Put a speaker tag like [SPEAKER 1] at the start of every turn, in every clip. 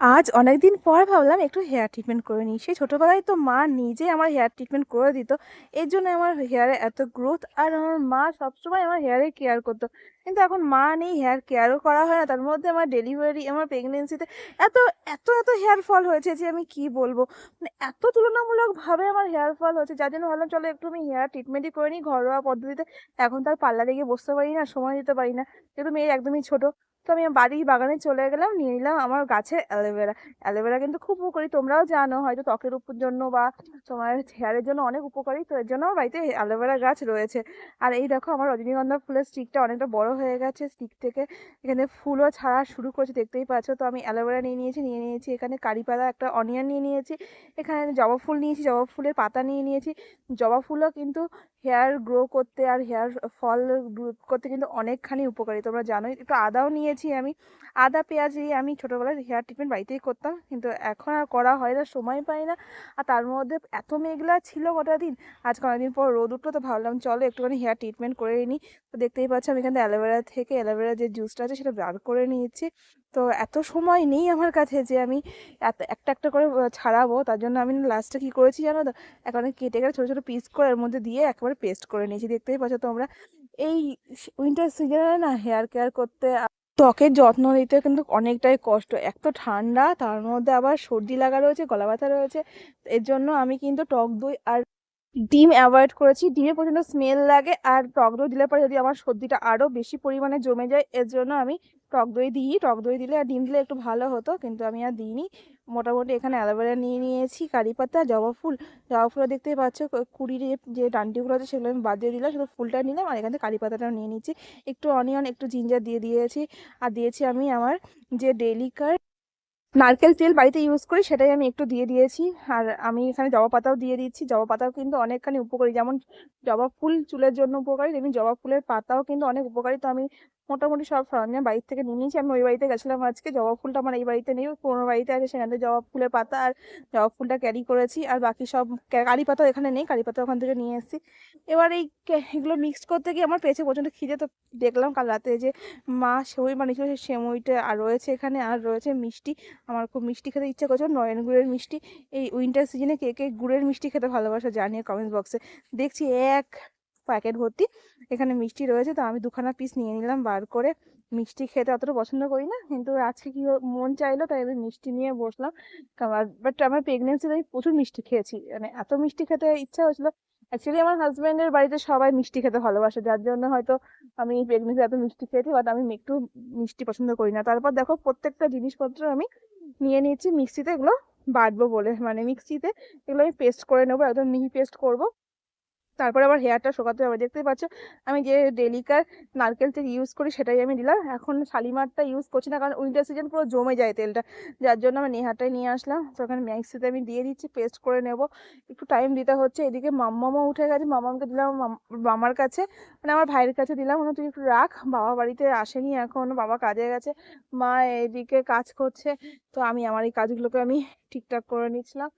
[SPEAKER 1] আজ অনেক দিন পর ভাবলাম একটু হেয়ার ট্রিটমেন্ট করে নিই। সেই ছোটোবেলায় তো মা নিজেই আমার হেয়ার ট্রিটমেন্ট করে দিত। এর জন্য আমার হেয়ারে এত গ্রোথ আর আমার মা সবসময় আমার হেয়ারে কেয়ার করতো। কিন্তু এখন মা নেই হেয়ার কেয়ারও করা হয় না। তার মধ্যে আমার ডেলিভারি আমার প্রেগনেন্সিতে এত এত এত হেয়ার ফল হয়েছে যে আমি কি বলব? মানে এত তুলনামূলকভাবে আমার হেয়ার ফল হয়েছে যার জন্য ভাবলাম, চলো একটু আমি হেয়ার ট্রিটমেন্টই করে নিই ঘরোয়া পদ্ধতিতে। এখন তার পার্লারে গিয়ে বসতে পারি না, সময় দিতে পারি না। যেহেতু মেয়ে একদমই ছোট। তো আমি বাড়ির বাগানে চলে গেলাম, নিয়ে নিলাম আমার গাছে অ্যালোভেরা। অ্যালোভেরা কিন্তু খুব উপকারী, তোমরাও জানো, হয়তো ত্বকের উপর জন্য বা তোমার হেয়ারের জন্য অনেক উপকারী, তো এর জন্য বাড়িতে অ্যালোভেরা গাছ রয়েছে। আর এই দেখো আমার রজনীগন্ধা ফুলের স্টিকটা অনেকটা বড় হয়ে গেছে, স্টিক থেকে এখানে ফুলও ছাড়া শুরু করেছে, দেখতেই পাচ্ছ। তো আমি অ্যালোভেরা নিয়ে নিয়েছি নিয়ে নিয়েছি, এখানে কারিপাতা, একটা অনিয়ন নিয়ে নিয়েছি, এখানে জবা ফুল নিয়েছি, জবা ফুলের পাতা নিয়ে নিয়েছি। জবা ফুলও কিন্তু হেয়ার গ্রো করতে আর হেয়ার ফল গ্রোথ করতে কিন্তু অনেকখানি উপকারী, তোমরা জানোই। একটু আদাও নিয়েছি আমি, আদা পেঁয়াজ দিয়ে আমি ছোটোবেলায় হেয়ার ট্রিটমেন্ট বাড়িতেই করতাম। কিন্তু এখন আর করা হয় না, সময় পাই না। আর তার মধ্যে এত মেঘলা ছিল কটা দিন। আজ কয়েকদিন পর রোদ উঠল তো ভাবলাম চলো একটুখানি হেয়ার ট্রিটমেন্ট করে নিই। তো দেখতেই পাচ্ছি আমি এখানে অ্যালোভেরা থেকে অ্যালোভেরা যে জুসটা আছে সেটা বার করে নিয়েছি। তো এত সময় নেই আমার কাছে যে আমি এত, একটা একটা করে ছাড়াবো। তার জন্য আমি লাস্টে কী করেছি জানো তো? এখন কেটে কেটে ছোটো ছোটো পিস করে এর মধ্যে দিয়ে একেবারে পেস্ট করে নিয়েছি। দেখতেই পাচ্ছ তোমরা। এই উইন্টার সিজনে না হেয়ার কেয়ার করতে ত্বকের যত্ন নিতে কিন্তু অনেকটাই কষ্ট। এক তো ঠান্ডা, তার মধ্যে আবার সর্দি লাগা রয়েছে, গলা ব্যথা রয়েছে। এর জন্য আমি কিন্তু টক দই আর ডিম অ্যাভয়েড করেছি। ডিমে প্রচণ্ড স্মেল লাগে আর টক দই দিলে পরে যদি আমার সর্দিটা আরও বেশি পরিমাণে জমে যায়, এর জন্য আমি টক দই দিই, টক দই দিলে আর ডিম দিলে একটু ভালো হতো, কিন্তু আমি আর দিইনি। মোটামুটি এখানে অ্যালোভেরা নিয়ে নিয়েছি, কারি পাতা, জবা ফুল। জবা ফুলও দেখতেই পাচ্ছ কুড়ির যে ডান্টিগুলো আছে সেগুলো আমি বাদ দিয়ে দিলাম, শুধু ফুলটা নিলাম আর এখানে কারি পাতাটাও নিয়ে নিচ্ছি একটু অনিয়ন, একটু জিঞ্জার দিয়ে দিয়েছি, আর দিয়েছি আমি আমার যে ডেলিকার নারকেল তেল বাড়িতে ইউজ করি সেটাই আমি একটু দিয়ে দিয়েছি। আর আমি এখানে জবা পাতাও দিয়ে দিচ্ছি, জবা পাতাও কিন্তু অনেকখানি উপকারী। যেমন জবা ফুল চুলের জন্য উপকারী, তেমনি জবা ফুলের পাতাও কিন্তু অনেক উপকারী। তো আমি মোটামুটি সব সরঞ্জাম বাড়ির থেকে নিয়ে নিয়েছি। আমি ওই বাড়িতে গেছিলাম আজকে। জবা ফুলটা আমার এই বাড়িতে নেই। পুরোনো বাড়িতে আছে, সেখান থেকে জবা ফুলের পাতা আর জবা ফুলটা ক্যারি করেছি। আর বাকি সব কারি পাতা এখানে নেই। কারি পাতা ওখান থেকে নিয়ে এসেছি। এবার এই এগুলো মিক্স করতে গিয়ে আমার পেয়েছে প্রচণ্ড খিদে। তো দেখলাম কাল রাতে যে মা সেমই বানিয়েছিল সেই সেমইটা আর রয়েছে এখানে। আর রয়েছে মিষ্টি। আমার খুব মিষ্টি খেতে ইচ্ছা করছে। নয়ন গুড়ের মিষ্টি। এই উইন্টার সিজনে কে কে গুড়ের মিষ্টি খেতে ভালোবাসা জানিয়ে কমেন্ট বক্সে দেখছি এক প্যাকেট ভর্তি। এখানে মিষ্টি রয়েছে, তো আমি দুখানা পিস নিয়ে নিলাম, বার করে। মিষ্টি খেতে অতটা পছন্দ করি না, কিন্তু আজকে কি মন চাইলো, তাই আমি মিষ্টি নিয়ে বসলাম। বাট আমার প্রেগনেন্সিতে আমি প্রচুর মিষ্টি খেয়েছি মানে এত মিষ্টি খেতে ইচ্ছা হয়েছিল। অ্যাকচুয়ালি আমার হাজব্যান্ডের বাড়িতে সবাই মিষ্টি খেতে ভালোবাসে, যার জন্য হয়তো আমি প্রেগনেন্সি এত মিষ্টি খেয়েছি বাট আমি একটু মিষ্টি পছন্দ করি না। তারপর দেখো প্রত্যেকটা জিনিসপত্র আমি নিয়ে নিয়েছি, মিক্সিতে এগুলো বাটবো বলে মানে মিক্সিতে এগুলো আমি পেস্ট করে নেব, একদম মিহি পেস্ট করব। তারপরে আবার হেয়ারটা শোকাতে হবে। দেখতেই পাচ্ছ, আমি যে ডেলিকার নারকেল তেল ইউজ করি সেটাই আমি দিলাম। এখন শালিমারটা ইউজ করছি না, কারণ উইন্টার সিজন পুরো জমে যায় তেলটা। যার জন্য আমি নেহাটাই নিয়ে আসলাম। তো ওখানে ম্যাক্সিতে আমি দিয়ে দিচ্ছি পেস্ট করে নেব। একটু টাইম দিতে হচ্ছে, এদিকে মাম্মামও উঠে গেছে। মামামকে দিলাম মামার কাছে মানে আমার ভাইয়ের কাছে দিলাম। তুই একটু রাখ, বাবা বাড়িতে আসেনি এখন, বাবা কাজে গেছে, মা এদিকে কাজ করছে। তো আমি আমার এই কাজগুলোকে আমি ঠিকঠাক করে নিচ্ছিলাম।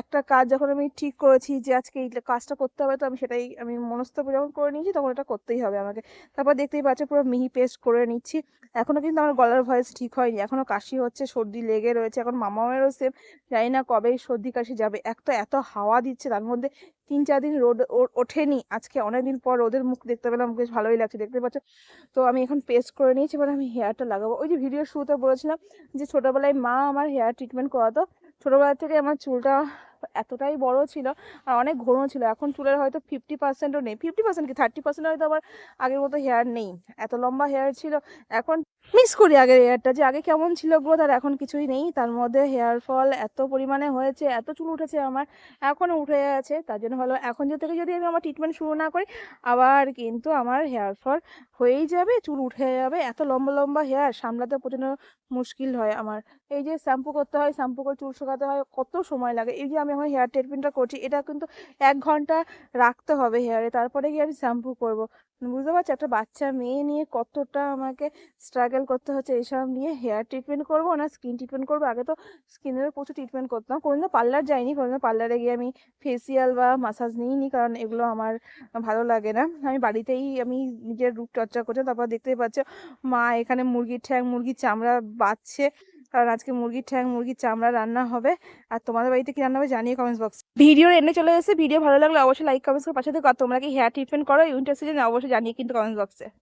[SPEAKER 1] একটা কাজ যখন আমি ঠিক করেছি যে আজকে এই কাজটা করতে হবে, তো আমি সেটাই, আমি মনস্থ যখন করে নিয়েছি তখন এটা করতেই হবে আমাকে। তারপর দেখতেই পাচ্ছ পুরো মিহি পেস্ট করে নিচ্ছি। এখনও কিন্তু আমার গলার ভয়েস ঠিক হয়নি। এখনও কাশি হচ্ছে, সর্দি লেগে রয়েছে, এখন মামামেরও সেম জানি না কবে সর্দি কাশি যাবে। এক তো এত হাওয়া দিচ্ছে, তার মধ্যে তিন চার দিন রোদ ওঠেনি। আজকে অনেকদিন পর রোদের মুখ দেখতে পেলাম, বেশ ভালোই লাগছে দেখতে পাচ্ছ? তো আমি এখন পেস্ট করে নিয়েছি, এবার আমি হেয়ারটা লাগাবো। ওই যে ভিডিও শুরুতে বলেছিলাম যে ছোটোবেলায় মা আমার হেয়ার ট্রিটমেন্ট করাতো ছোটোবেলা থেকে আমার চুলটা এতটাই বড় ছিল আর অনেক ঘন ছিল। এখন চুলের হয়তো ফিফটি পার্সেন্টও নেই। ফিফটি পার্সেন্ট কি থার্টি পার্সেন্ট হয়তো আবার আগের মতো হেয়ার নেই। এত লম্বা হেয়ার ছিল। এখন মিস করি আগের হেয়ারটা যে আগে কেমন ছিল গ্রোথ আর এখন কিছুই নেই। তার মধ্যে হেয়ার ফল এত পরিমাণে হয়েছে, এত চুল উঠেছে আমার, এখনও উঠে আছে। তার জন্য ভালো, এখন যে থেকে যদি আমি আমার ট্রিটমেন্ট শুরু না করি, আবার কিন্তু আমার হেয়ার ফল হয়েই যাবে, চুল উঠে যাবে। এত লম্বা লম্বা হেয়ার সামলাতে প্রচণ্ড মুশকিল হয় আমার। এই যে শ্যাম্পু করতে হয় শ্যাম্পু করে চুল শুকাতে হয়, কত সময় লাগে। এই যে আমি এখন হেয়ার ট্রিটমেন্টটা করছি, এটা কিন্তু এক ঘণ্টা রাখতে হবে হেয়ারে তারপরে গিয়ে আমি শ্যাম্পু করব? বুঝতে পারছি? একটা বাচ্চা মেয়ে নিয়ে কতটা আমাকে স্ট্রাগল করতে হচ্ছে এইসব নিয়ে হেয়ার ট্রিটমেন্ট করব না স্কিন ট্রিটমেন্ট করব। আগে তো স্কিনের প্রচুর ট্রিটমেন্ট করতাম। কোনোদিনও পার্লার যাইনি, কোনোদিনও পার্লারে গিয়ে আমি ফেসিয়াল বা মাসাজ নিইনি, কারণ এগুলো আমার ভালো লাগে না। আমি বাড়িতেই আমি নিজের রূপ চর্চা করছি, তারপর দেখতেই পাচ্ছ মা এখানে মুরগির ঠ্যাং, মুরগির চামড়া বাঁচছে কারণ আজকে মুরগির ঠ্যাং, মুরগির চামড়া রান্না হবে। আর তোমাদের বাড়িতে কি রান্না হবে জানিয়ে কমেন্টস বক্স ভিডিও এনে চলে এসেছে। ভিডিও ভালো লাগলে অবশ্যই লাইক কমেন্টস করে পাশে থেকে। তোমরা কি হেয়ার ট্রিটমেন্ট করো উইন্টার সিজনে অবশ্যই জানিয়ে কিন্তু কমেন্টস বক্সে